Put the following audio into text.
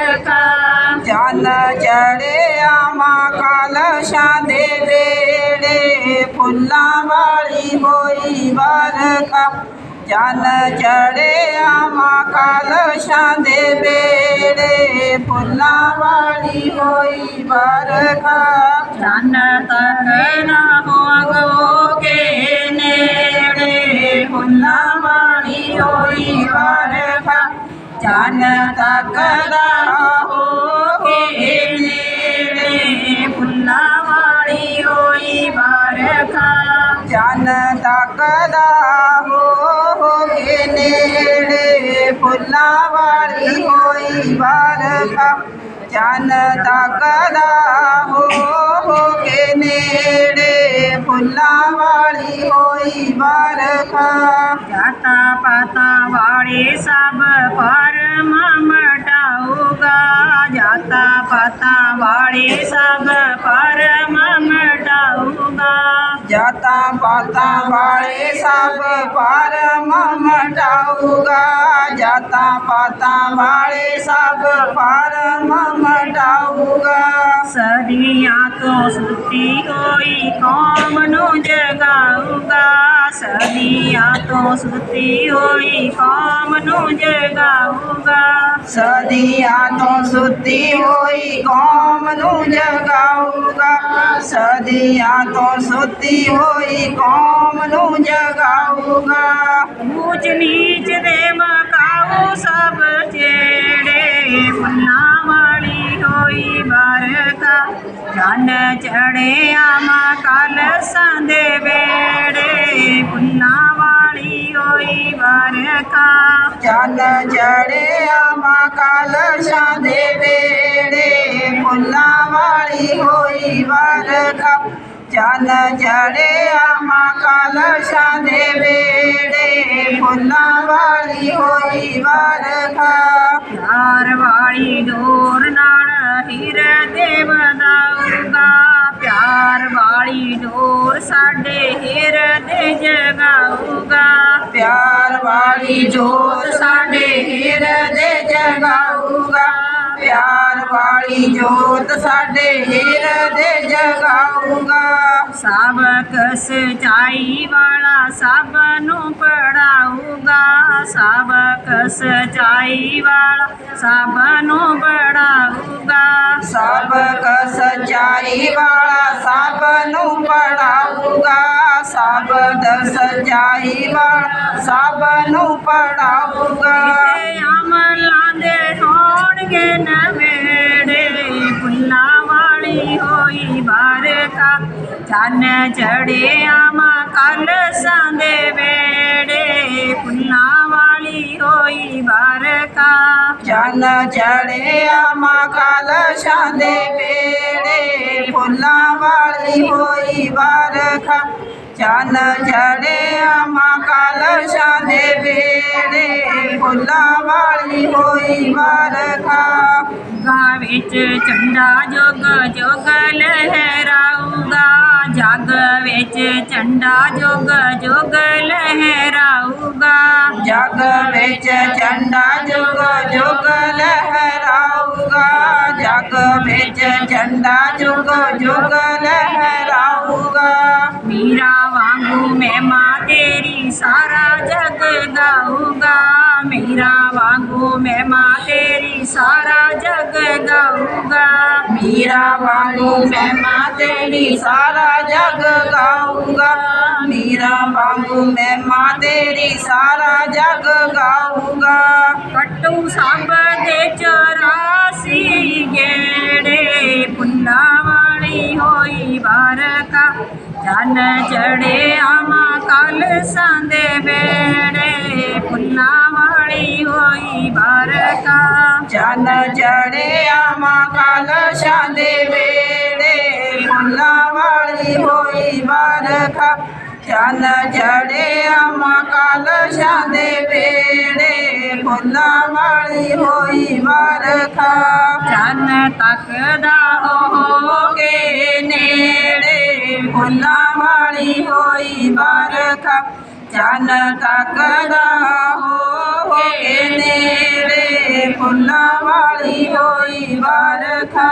ਵਰਖਾ ਚੰਨ ਚੜਿਆ ਮਾਂ ਕਲਸ਼ਾਂ ਦੇ ਵੇੜੇ ਫੁੱਲਾਂ ਵਾਲੀ ਹੋਈ ਵਰਖਾ ਚੰਨ ਚੜਿਆ ਮਾਂ ਕਲਸ਼ਾਂ ਦੇ ਵੇੜੇ ਫੁੱਲਾਂ ਵਾਲੀ ਹੋਈ ਵਰਖਾ ਚੰਨ ਤਕਦਾ ਹੋ ਕੇ ਨੇੜੇ ਫੁੱਲਾਂ ਵਾਲੀ ਹੋਈ ਵਰਖਾ ਜਨ ਤੱਕਦਾ ਹੋ ਕੇ ਨੇੜੇ ਫੁੱਲਾਂ ਵਾਲੀ ਹੋਈ ਵਰਖਾ ਜਨ ਤੱਕਦਾ ਹੋ कोई बार जाता पाता वाले सब पर ममटाऊगा जाता पाता वाले सब पर ममटाऊगा जाता पाता वाले सब पर ममटाऊगा जाता पाता वाले सब पर ममटाऊगा सदिया तो सुती होई कौन मनो जगाऊगा। सदिया तो सुती होई कौन मनो जगाऊगा। सदिया तो सुती होई कौन मनो जगाऊगा। सदिया तो सुती होई कौन जगाऊगा ऊंच नीच दे मकाऊ सब चे पुन्नावाली होई बारका चन चढ़े आमा काल संदे बेड़े। पुन्नावाली होई बारका चन चढ़े आमा काल संदे बेड़े। पुन्नावाली होई बारका चन चढ़े आमा काल संदे बेड़े। पुन्नावाली होई बारका ਵੇੜੇ ਵਾਲੀ ਡੋਰ ਨਾਲ ਹਿਰਦੇ ਵਧਾਊਗਾ ਪਿਆਰ ਵਾਲੀ ਡੋਰ ਸਾਡੇ ਹਿਰਦੇ ਜਗਾਊਗਾ ਪਿਆਰ ਵਾਲੀ ਜੋਤ ਸਾਡੇ ਹਿਰਦੇ ਜਗਾਊਗਾ ਪਿਆਰ ਵਾਲੀ ਜੋਤ ਸਾਡੇ ਹਿਰਦੇ ਜਗਾਊਗਾ। ਸਬਕ ਸਚਾਈ ਵਾਲਾ ਸਭ ਨੂੰ ਪੜਾਊਗਾ ਸਬਕ ਸਚਾਈ ਵਾਲਾ ਸਭ ਨੂੰ ਪੜਾਊਗਾ ਸਬਕ ਸਚਾਈ ਵਾਲਾ ਸਭ ਨੂੰ ਪੜਾਊਗਾ ਸਬਦ ਸਚਾਈ ਵਾਲਾ ਸਭ ਨੂੰ ਪੜਾਊਗਾ ਅਮਲਾਂ ਦੇ ਹੋਣਗੇ ਨਵੇੜੇ जन चढ़िया मा कल संदे बेड़े पुन्ना वाली होई बार का जन चढ़िया मा कल संदे बेड़े पुन्ना वाली होई बार का जन चढ़िया मा कल संदे बेड़े पुन्ना वाली होई बार का गावे चंडा जोग जोग लहराऊगा। जग बिच चंडा जोग जोग लहराऊगा। जाग बिच चंडा जोग जोग लहराऊगा। जग बिच चंडा जोग जोग लहराऊगा। मीरा वांगू मैं माँ तेरी सारा जग गाऊगा। मेरा वांगू मैं माँ तेरी सारा जग गाऊगा। ਜਗ ਗਾਊਗਾ ਮੀਰਾ ਵਾਂਗੂ ਮਹਿਮਾ ਤੇਰੀ ਸਾਰਾ ਜਗ ਗਾਊਗਾ। ਮੀਰਾ ਵਾਂਗੂ ਮਹਿਮਾ ਤੇਰੀ ਸਾਰਾ ਜਗ ਗਾਊਗਾ। ਕੱਟੂ ਸਭ ਦੇ ਚਰਾਸੀ ਗੇੜੇ ਫੁੱਲਾਂ ਵਾਲੀ ਹੋਈ ਬਾਰਕਾ ਚੰਨ ਚੜਿਆ ਮਾ ਕਲ ਸੰਦੇ ਵੇੜੇ ਚੰਨ ਚੜਿਆ ਮਾਂ ਕਲਸ਼ਾਂ ਦੇ ਵੇੜੇ ਫੁੱਲਾਂ ਵਾਲੀ ਹੋਈ ਵਰਖਾ। ਚੰਨ ਚੜਿਆ ਮਾਂ ਕਲਸ਼ਾਂ ਦੇ ਵੇੜੇ ਫੁੱਲਾਂ ਵਾਲੀ ਹੋਈ ਵਰਖਾ। ਚੰਨ ਤੱਕਦਾ ਹੋ ਕੇ ਨੇੜੇ, ਫੁੱਲਾਂ ਵਾਲੀ ਹੋਈ ਵਰਖਾ। ਚੰਨ ਤੱਕਦਾ ਹੋ ਹੋ ਕੇ ਨੇੜੇ ਫੁੱਲਾਂ ਵਾਲੀ ਹੋਈ ਵਰਖਾ।